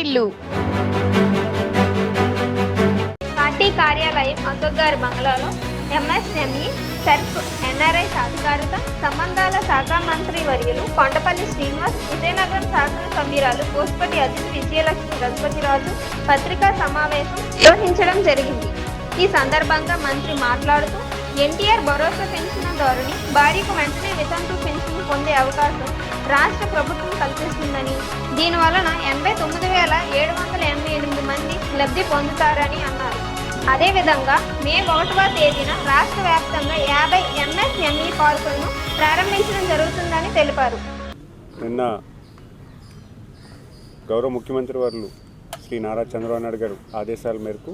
వాటిల్లు party కార్యాలయం అశోక్ బంగ్లాలో MSME SERP NRI సాధికారత సంబంధాల శాఖ మంత్రి వర్యులు కొండపల్లి శ్రీనివాస్ విజయనగరం శాసనసభ్యురాలు పోస్పతి అతిథి విజయలక్ష్మి గజపతిరాజు పత్రికా సమావేశం నిర్వహించడం జరిగింది. ఈ సందర్భంగా మంత్రి మాట్లాడుతూ ఎన్టీఆర్ భరోసా పెంచిన ధోరణి భార్యకు వెంటనే వితంతు పెన్షన్ పొందే అవకాశం రాష్ట్ర ప్రభుత్వం కల్పిస్తుందని. దీని వలన ఎనభై తొమ్మిది వేల ఏడు వందల ఎనభై ఎనిమిది మంది లబ్ధి పొందుతారని అన్నారు. అదేవిధంగా మే ఒకటవ తేదీన రాష్ట్ర వ్యాప్తంగా యాభై ఎంఎస్ఎంఈ పార్కులను ప్రారంభించడం జరుగుతుందని తెలిపారు. నిన్న గౌరవ ముఖ్యమంత్రి వర్లు శ్రీ నారా చంద్రబాబు నాయుడు గారు ఆదేశాల మేరకు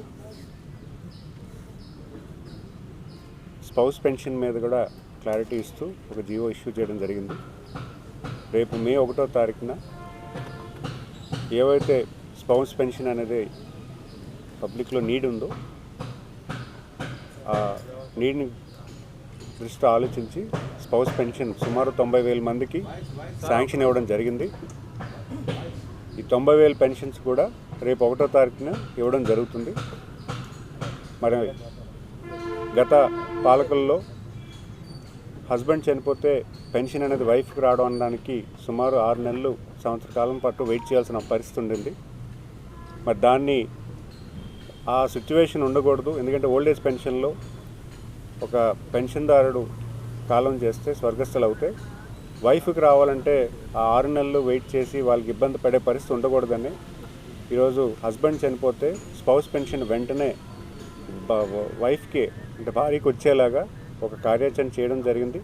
స్పౌస్ పెన్షన్ మీద కూడా క్లారిటీ ఇస్తూ ఒక జీవో ఇష్యూ చేయడం జరిగింది. రేపు మే ఒకటో తారీఖున ఏవైతే స్పౌన్స్ పెన్షన్ అనేది పబ్లిక్లో నీడ్ ఉందో ఆ నీడ్ని దృష్టి ఆలోచించి స్పౌస్ పెన్షన్ సుమారు తొంభై వేల మందికి శాంక్షన్ ఇవ్వడం జరిగింది. ఈ తొంభై వేల పెన్షన్స్ కూడా రేపు ఒకటో తారీఖున ఇవ్వడం జరుగుతుంది. మరి గత పాలకుల్లో హస్బెండ్ చనిపోతే పెన్షన్ అనేది వైఫ్కి రావడం అనడానికి సుమారు ఆరు నెలలు సంవత్సర కాలం పాటు వెయిట్ చేయాల్సిన పరిస్థితి ఉండింది. మరి దాన్ని ఆ సిచ్యువేషన్ ఉండకూడదు. ఎందుకంటే ఓల్డ్ ఏజ్ పెన్షన్లో ఒక పెన్షన్దారుడు కాలం చేస్తే స్వర్గస్థులు అవుతే వైఫ్కి రావాలంటే ఆ ఆరు నెలలు వెయిట్ చేసి వాళ్ళకి ఇబ్బంది పడే పరిస్థితి ఉండకూడదని ఈరోజు హస్బెండ్ చనిపోతే స్పౌస్ పెన్షన్ వెంటనే వైఫ్కి అంటే భార్యకి వచ్చేలాగా ఒక కార్యాచరణ చేయడం జరిగింది.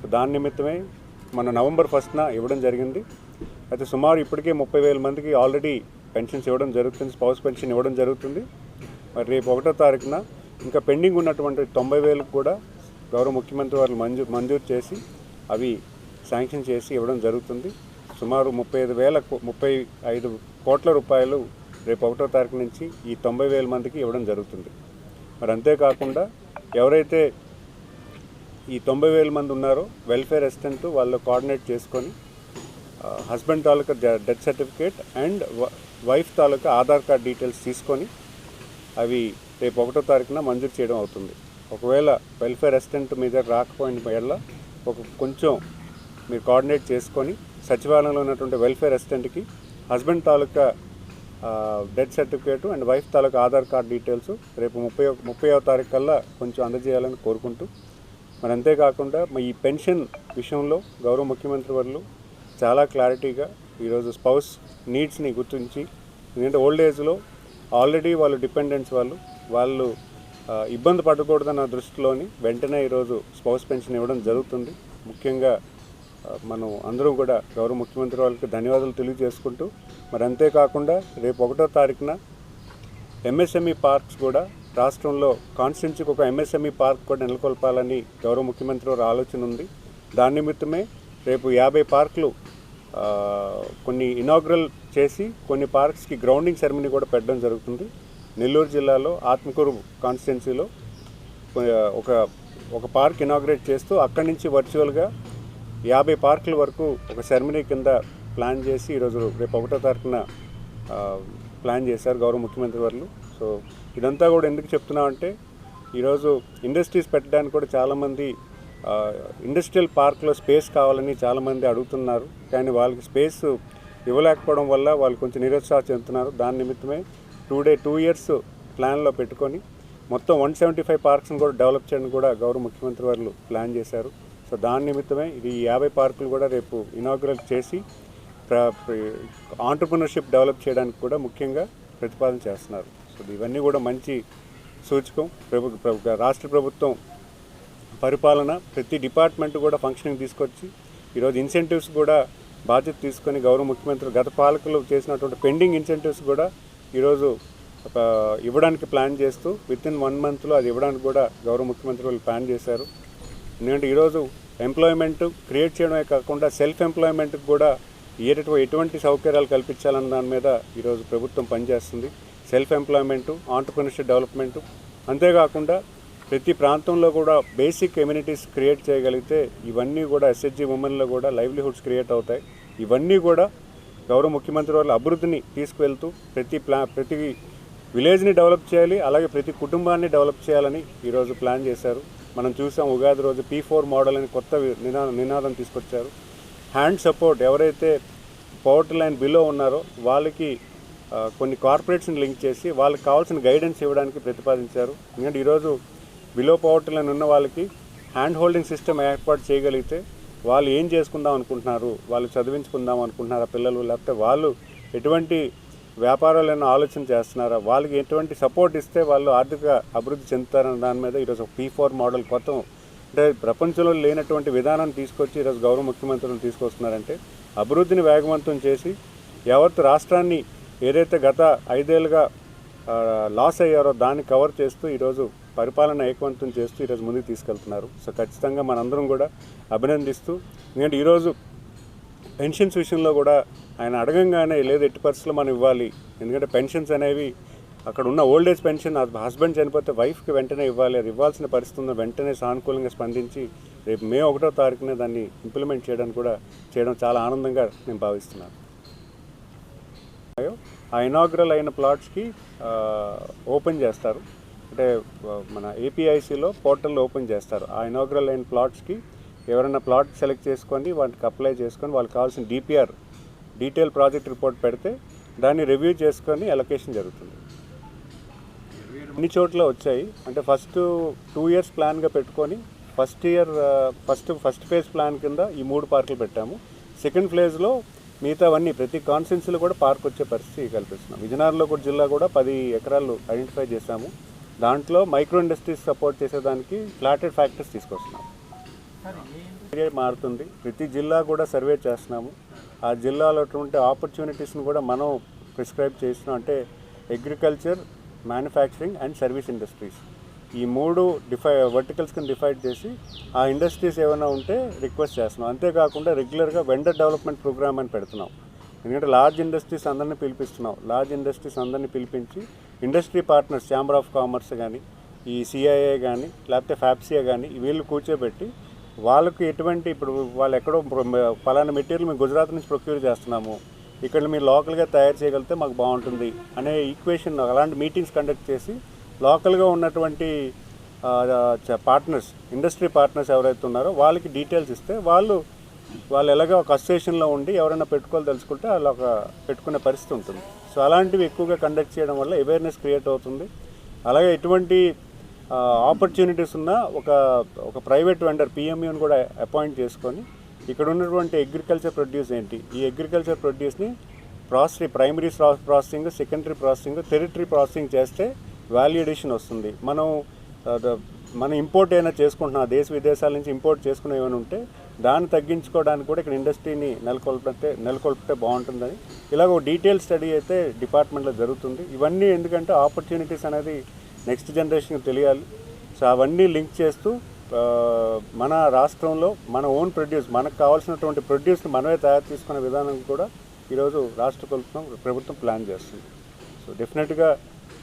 సో దాని నిమిత్తమే మన నవంబర్ ఫస్ట్న ఇవ్వడం జరిగింది. అయితే సుమారు ఇప్పటికే ముప్పై వేల మందికి ఆల్రెడీ పెన్షన్స్ ఇవ్వడం జరుగుతుంది స్పౌస్ పెన్షన్ ఇవ్వడం జరుగుతుంది. మరి రేపు ఒకటో తారీఖున ఇంకా పెండింగ్ ఉన్నటువంటి తొంభై వేలకు కూడా గౌరవ ముఖ్యమంత్రి వారు మంజూ మంజూరు చేసి అవి శాంక్షన్ చేసి ఇవ్వడం జరుగుతుంది. సుమారు ముప్పై ఐదు వేల ముప్పై ఐదు కోట్ల రూపాయలు రేపు ఒకటో తారీఖు నుంచి ఈ తొంభై వేల మందికి ఇవ్వడం జరుగుతుంది. మరి అంతేకాకుండా ఎవరైతే ఈ తొంభై వేల మంది ఉన్నారో. వెల్ఫేర్ అసిస్టెంట్ వాళ్ళు కోఆర్డినేట్ చేసుకొని హస్బెండ్ తాలూకా డెత్ సర్టిఫికేట్ అండ్ వైఫ్ తాలూకా ఆధార్ కార్డ్ డీటెయిల్స్ తీసుకొని అవి రేపు ఒకటో తారీఖున మంజూరు చేయడం అవుతుంది. ఒకవేళ వెల్ఫేర్ అసిస్టెంట్ మీ దగ్గర రాకపోయిన ఎడల ఒక కొంచెం మీరు కోఆర్డినేట్ చేసుకొని సచివాలయంలో ఉన్నటువంటి వెల్ఫేర్ అసిస్టెంట్కి హస్బెండ్ తాలూకా డెత్ సర్టిఫికేట్ అండ్ వైఫ్ తాలూకా ఆధార్ కార్డ్ డీటెయిల్స్ రేపు ముప్పై ముప్పైవ తారీఖు కల్లా కొంచెం అందజేయాలని కోరుకుంటూ మరి అంతేకాకుండా ఈ పెన్షన్ విషయంలో గౌరవ ముఖ్యమంత్రి వర్లు చాలా క్లారిటీగా ఈరోజు స్పౌస్ నీడ్స్ని గుర్తించి ఎందుకంటే ఓల్డ్ ఏజ్లో ఆల్రెడీ వాళ్ళు డిపెండెంట్స్ వాళ్ళు వాళ్ళు ఇబ్బంది పడకూడదన్న దృష్టిలోని వెంటనే ఈరోజు స్పౌస్ పెన్షన్ ఇవ్వడం జరుగుతుంది. ముఖ్యంగా మనం అందరూ కూడా గౌరవ ముఖ్యమంత్రి వాళ్ళకి ధన్యవాదాలు తెలియజేసుకుంటూ మరి అంతేకాకుండా రేపు ఒకటో తారీఖున ఎంఎస్ఎంఈ పార్క్స్ కూడా రాష్ట్రంలో కాన్స్టిట్యున్సీకి ఒక ఎంఎస్ఎంఈ పార్క్ కూడా నెలకొల్పాలని గౌరవ ముఖ్యమంత్రి వారి ఆలోచన ఉంది. దాని నిమిత్తమే రేపు యాభై పార్కులు కొన్ని ఇనాగ్రల్ చేసి కొన్ని పార్క్స్కి గ్రౌండింగ్ సెరమనీ కూడా పెట్టడం జరుగుతుంది. నెల్లూరు జిల్లాలో ఆత్మకూరు కాన్స్టిట్యున్సీలో ఒక ఒక పార్క్ ఇనాగ్రేట్ చేస్తూ అక్కడి నుంచి వర్చువల్గా యాభై పార్కుల వరకు ఒక సెరమనీ కింద ప్లాన్ చేసి ఈరోజు రేపు ఒకటో తారీఖున ప్లాన్ చేశారు గౌరవ ముఖ్యమంత్రి వారు. సో ఇదంతా కూడా ఎందుకు చెప్తున్నామంటే ఈరోజు ఇండస్ట్రీస్ పెట్టడానికి కూడా చాలామంది ఇండస్ట్రియల్ పార్క్లో స్పేస్ కావాలని చాలామంది అడుగుతున్నారు. కానీ వాళ్ళకి స్పేస్ ఇవ్వలేకపోవడం వల్ల వాళ్ళు కొంచెం నిరుత్సాహ చెందుతున్నారు. దాని నిమిత్తమే టూ డే టూ ఇయర్స్ ప్లాన్లో పెట్టుకొని మొత్తం వన్ సెవెంటీ ఫైవ్ పార్క్స్ని కూడా డెవలప్ చేయడం కూడా గౌరవ ముఖ్యమంత్రి వాళ్ళు ప్లాన్ చేశారు. సో దాని నిమిత్తమే ఇది యాభై పార్కులు కూడా రేపు ఇనాగ్రేట్ చేసి ఆంటర్ప్రినర్షిప్ డెవలప్ చేయడానికి కూడా ముఖ్యంగా ప్రతిపాదన చేస్తున్నారు. సో ఇవన్నీ కూడా మంచి సూచకం. ప్రభు ప్రభు- రాష్ట్ర ప్రభుత్వం పరిపాలన ప్రతి డిపార్ట్మెంట్ కూడా ఫంక్షనింగ్ తీసుకొచ్చి ఈరోజు ఇన్సెంటివ్స్ కూడా బాధ్యత తీసుకొని గౌరవ ముఖ్యమంత్రి గత పాలకులు చేసినటువంటి పెండింగ్ ఇన్సెంటివ్స్ కూడా ఈరోజు ఇవ్వడానికి ప్లాన్ చేస్తూ విత్ ఇన్ వన్ మంత్లో అది ఇవ్వడానికి కూడా గౌరవ ముఖ్యమంత్రి వాళ్ళు ప్లాన్ చేశారు. ఎందుకంటే ఈరోజు ఎంప్లాయ్మెంట్ క్రియేట్ చేయడమే కాకుండా సెల్ఫ్ ఎంప్లాయ్మెంట్కి కూడా ఎటువంటి ఎటువంటి సౌకర్యాలు కల్పించాలన్న దాని మీద ఈరోజు ప్రభుత్వం పనిచేస్తుంది. సెల్ఫ్ ఎంప్లాయ్మెంటు ఆంటర్ప్రినర్షిప్ డెవలప్మెంటు అంతేకాకుండా ప్రతి ప్రాంతంలో కూడా బేసిక్ కమ్యూనిటీస్ క్రియేట్ చేయగలిగితే ఇవన్నీ కూడా ఎస్హెచ్జి ఉమెన్లో కూడా లైవ్లీహుడ్స్ క్రియేట్ అవుతాయి. ఇవన్నీ కూడా గౌరవ ముఖ్యమంత్రి వాళ్ళ అభివృద్ధిని తీసుకువెళ్తూ ప్రతి ప్లా ప్రతి విలేజ్ని డెవలప్ చేయాలి అలాగే ప్రతి కుటుంబాన్ని డెవలప్ చేయాలని ఈరోజు ప్లాన్ చేశారు. మనం చూసాం ఉగాది రోజు పీ ఫోర్ మోడల్ అని కొత్త వి- నినా నినాదం తీసుకొచ్చారు. హ్యాండ్ సపోర్ట్ ఎవరైతే పవర్టీ లైన్ బిలో ఉన్నారో వాళ్ళకి కొన్ని కార్పొరేట్స్ని లింక్ చేసి వాళ్ళకి కావాల్సిన గైడెన్స్ ఇవ్వడానికి ప్రతిపాదించారు. ఎందుకంటే ఈరోజు బిలో పవర్టీలను ఉన్న వాళ్ళకి హ్యాండ్ హోల్డింగ్ సిస్టమ్ ఏర్పాటు చేయగలిగితే వాళ్ళు ఏం చేసుకుందాం అనుకుంటున్నారు వాళ్ళు చదివించుకుందాం అనుకుంటున్నారా పిల్లలు లేకపోతే వాళ్ళు ఎటువంటి వ్యాపారాలను ఆలోచన చేస్తున్నారా వాళ్ళకి ఎటువంటి సపోర్ట్ ఇస్తే వాళ్ళు ఆర్థిక అభివృద్ధి చెందుతారన్న దాని మీద ఈరోజు పీ ఫోర్ మోడల్ కొత్త అంటే ప్రపంచంలో లేనటువంటి విధానాన్ని తీసుకొచ్చి ఈరోజు గౌరవ ముఖ్యమంత్రులు తీసుకొస్తున్నారంటే అభివృద్ధిని వేగవంతం చేసి ఎవరితో రాష్ట్రాన్ని ఏదైతే గత ఐదేళ్ళుగా లాస్ అయ్యారో దాన్ని కవర్ చేస్తూ ఈరోజు పరిపాలన ఏకవంతం చేస్తూ ఈరోజు ముందుకు తీసుకెళ్తున్నారు. సో ఖచ్చితంగా మనందరం కూడా అభినందిస్తూ ఎందుకంటే ఈరోజు పెన్షన్స్ విషయంలో కూడా ఆయన అడగంగానే లేదు ఎట్టి పరిస్థితుల్లో మనం ఇవ్వాలి. ఎందుకంటే పెన్షన్స్ అనేవి అక్కడ ఉన్న ఓల్డ్ ఏజ్ పెన్షన్ హస్బెండ్ చనిపోతే వైఫ్కి వెంటనే ఇవ్వాలి. అది ఇవ్వాల్సిన పరిస్థితుల్లో వెంటనే సానుకూలంగా స్పందించి రేపు మే ఒకటో తారీఖున దాన్ని ఇంప్లిమెంట్ చేయడానికి కూడా చేయడం చాలా ఆనందంగా నేను భావిస్తున్నాను. ఆ ఇనాగ్రల్ అయిన ప్లాట్స్కి ఓపెన్ చేస్తారు. అంటే మన ఏపీఐసిలో పోర్టల్ ఓపెన్ చేస్తారు. ఆ ఇనాగ్రల్ అయిన ప్లాట్స్కి ఎవరైనా ప్లాట్ సెలెక్ట్ చేసుకొని వాటికి అప్లై చేసుకొని వాళ్ళకి కావాల్సిన డిపిఆర్ డీటెయిల్ ప్రాజెక్ట్ రిపోర్ట్ పెడితే దాన్ని రివ్యూ చేసుకొని అలొకేషన్ జరుగుతుంది. అన్ని చోట్ల వచ్చాయి. అంటే ఫస్ట్ టూ ఇయర్స్ ప్లాన్గా పెట్టుకొని first year first first phase plan కింద ఈ మూడు పార్కులు పెట్టాము. సెకండ్ ఫేజ్లో మిగతావన్నీ ప్రతి కాన్స్టిట్యున్సీలో కూడా పార్క్ వచ్చే పరిస్థితి కల్పిస్తున్నాం. విజయనగరంలో కూడా జిల్లా కూడా పది ఎకరాలు ఐడెంటిఫై చేశాము. దాంట్లో మైక్రో ఇండస్ట్రీస్ సపోర్ట్ చేసేదానికి ఫ్లాటెడ్ ఫ్యాక్టరీస్ తీసుకొస్తున్నాం. మారుతుంది. ప్రతి జిల్లా కూడా సర్వే చేస్తున్నాము. ఆ జిల్లాలో ఉండే ఆపర్చునిటీస్ని కూడా మనం ప్రిస్క్రైబ్ చేస్తున్నాం. అంటే agriculture manufacturing and service industries ఈ మూడు డిఫై వర్టికల్స్ కింద డిఫైడ్ చేసి ఆ ఇండస్ట్రీస్ ఏమైనా ఉంటే రిక్వెస్ట్ చేస్తున్నాం. అంతేకాకుండా రెగ్యులర్గా వెండర్ డెవలప్మెంట్ ప్రోగ్రామ్ అని పెడుతున్నాం. ఎందుకంటే లార్జ్ ఇండస్ట్రీస్ అందరినీ పిలిపిస్తున్నాం. లార్జ్ ఇండస్ట్రీస్ అందరినీ పిలిపించి industry partners chamber of commerce కానీ ఈ సిఐఏ కానీ లేకపోతే ఫ్యాప్సియా కానీ వీళ్ళు కూర్చోబెట్టి వాళ్ళకి ఎటువంటి ఇప్పుడు వాళ్ళు ఎక్కడో ఫలానా మెటీరియల్ మేము గుజరాత్ నుంచి ప్రొక్యూర్ చేస్తున్నాము. ఇక్కడ మీరు లోకల్గా తయారు చేయగలిగితే మాకు బాగుంటుంది అనే ఈక్వేషన్ అలాంటి మీటింగ్స్ కండక్ట్ చేసి లోకల్గా ఉన్నటువంటి పార్ట్నర్స్ ఇండస్ట్రీ పార్ట్నర్స్ ఎవరైతే ఉన్నారో వాళ్ళకి డీటెయిల్స్ ఇస్తే వాళ్ళు వాళ్ళు ఎలాగో ఒక అసోసియేషన్లో ఉండి ఎవరైనా పెట్టుకోవాలి తెలుసుకుంటే వాళ్ళు ఒక పెట్టుకునే పరిస్థితి ఉంటుంది. సో అలాంటివి ఎక్కువగా కండక్ట్ చేయడం వల్ల అవేర్నెస్ క్రియేట్ అవుతుంది. అలాగే ఎటువంటి ఆపర్చునిటీస్ ఉన్న ఒక ఒక ప్రైవేట్ వెండర్ పిఎంయూని కూడా అపాయింట్ చేసుకొని ఇక్కడ ఉన్నటువంటి అగ్రికల్చర్ ప్రొడ్యూస్ ఏంటి? ఈ agriculture ప్రొడ్యూస్ని process primary processing secondary processing territory processing చేస్తే వాల్యుడేషన్ వస్తుంది. మనం మనం ఇంపోర్ట్ అయినా చేసుకుంటున్నాం దేశ విదేశాల నుంచి ఇంపోర్ట్ చేసుకునే ఏమైనా ఉంటే దాన్ని తగ్గించుకోవడానికి కూడా ఇక్కడ ఇండస్ట్రీని నెలకొల్పితే నెలకొల్పితే బాగుంటుందని. ఇలాగ ఒక డీటెయిల్ స్టడీ అయితే డిపార్ట్మెంట్లో జరుగుతుంది. ఇవన్నీ ఎందుకంటే ఆపర్చునిటీస్ అనేది నెక్స్ట్ జనరేషన్కి తెలియాలి. సో అవన్నీ లింక్ చేస్తూ మన రాష్ట్రంలో మన ఓన్ ప్రొడ్యూస్ మనకు కావాల్సినటువంటి ప్రొడ్యూస్ని మనమే తయారు చేసుకునే విధానం కూడా ఈరోజు రాష్ట్ర ప్రభుత్వం ప్రభుత్వం ప్లాన్ చేస్తుంది. సో డెఫినెట్గా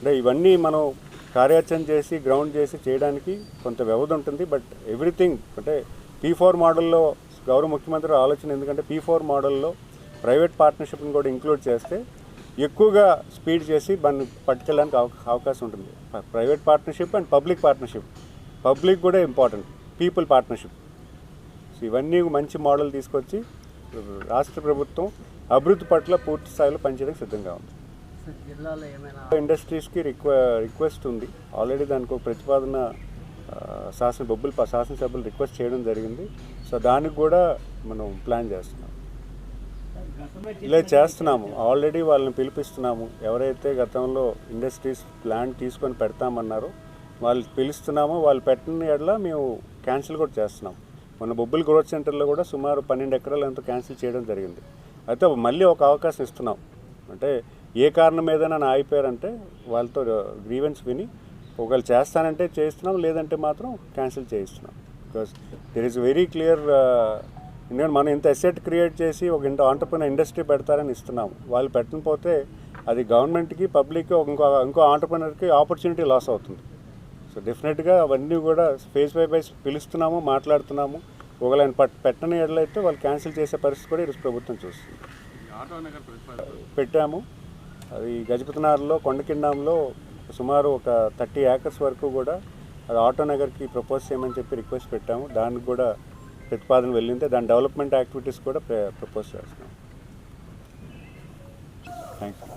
అంటే ఇవన్నీ మనం కార్యాచరణ చేసి గ్రౌండ్ చేసి చేయడానికి కొంత వ్యవధి ఉంటుంది. బట్ ఎవ్రీథింగ్ అంటే పీ ఫోర్ మోడల్లో గౌరవ ముఖ్యమంత్రి ఆలోచన ఎందుకంటే పీ ఫోర్ మోడల్లో ప్రైవేట్ పార్ట్నర్షిప్ని కూడా ఇంక్లూడ్ చేస్తే ఎక్కువగా స్పీడ్ చేసి దాన్ని పట్టుకెళ్ళడానికి అవ- అవకాశం ఉంటుంది. Private partnership and public partnership. Public కూడా ఇంపార్టెంట్. People partnership. సో ఇవన్నీ మంచి మోడల్ తీసుకొచ్చి రాష్ట్ర ప్రభుత్వం అభివృద్ధి పట్ల పూర్తి స్థాయిలో పనిచేయడానికి సిద్ధంగా ఉంది. జిల్లాలో ఏమైనా ఇండస్ట్రీస్కి రిక్వె రిక్వెస్ట్ ఉంది. ఆల్రెడీ దానికి ఒక ప్రతిపాదన శాసన బొబ్బులు శాసనసభ్యులు రిక్వెస్ట్ చేయడం జరిగింది. సో దానికి కూడా మనం ప్లాన్ చేస్తున్నాం. ఇలా చేస్తున్నాము. ఆల్రెడీ వాళ్ళని పిలిపిస్తున్నాము. ఎవరైతే గతంలో ఇండస్ట్రీస్ ప్లాన్ తీసుకొని పెడతామన్నారో వాళ్ళు పిలుస్తున్నామో వాళ్ళు పెట్టిన ఎడలా మేము క్యాన్సిల్ కూడా చేస్తున్నాం. మన బొబ్బుల్ గ్రోత్ సెంటర్లో కూడా సుమారు పన్నెండు ఎకరాలు ఎంతో క్యాన్సిల్ చేయడం జరిగింది. అయితే మళ్ళీ ఒక అవకాశం ఇస్తున్నాం. అంటే ఏ కారణం ఏదైనా నా ఆగిపోయారంటే వాళ్ళతో గ్రీవెన్స్ విని ఒకవేళ చేస్తానంటే చేస్తున్నాం లేదంటే మాత్రం cancel చేయిస్తున్నాం. Because there is very clear ఎందుకంటే మనం ఇంత ఎసెట్ క్రియేట్ చేసి ఒక ఇంత ఆంటర్ప్రినర్ ఇండస్ట్రీ పెడతారని ఇస్తున్నాము. వాళ్ళు పెట్టకపోతే అది గవర్నమెంట్కి పబ్లిక్కి ఇంకో ఇంకో ఆంటర్ప్రినర్కి ఆపర్చునిటీ లాస్ అవుతుంది. సో డెఫినెట్గా అవన్నీ కూడా ఫేస్ బై ఫేస్ పిలుస్తున్నాము మాట్లాడుతున్నాము. ఒకవేళ ఆయన పట్ పెట్టని ఎడలైతే వాళ్ళు క్యాన్సిల్ చేసే పరిస్థితి కూడా ఈరోజు ప్రభుత్వం చూస్తుంది. పెట్టాము. అది గజపతినారులో కొండకిండాంలో సుమారు ఒక థర్టీ ఏకర్స్ వరకు కూడా అది ఆటో నగర్కి ప్రపోజ్ చేయమని చెప్పి రిక్వెస్ట్ పెట్టాము. దానికి కూడా ప్రతిపాదన వెళ్ళింది. దాని డెవలప్మెంట్ యాక్టివిటీస్ కూడా ప్రపోజ్ చేస్తున్నాం. Thank you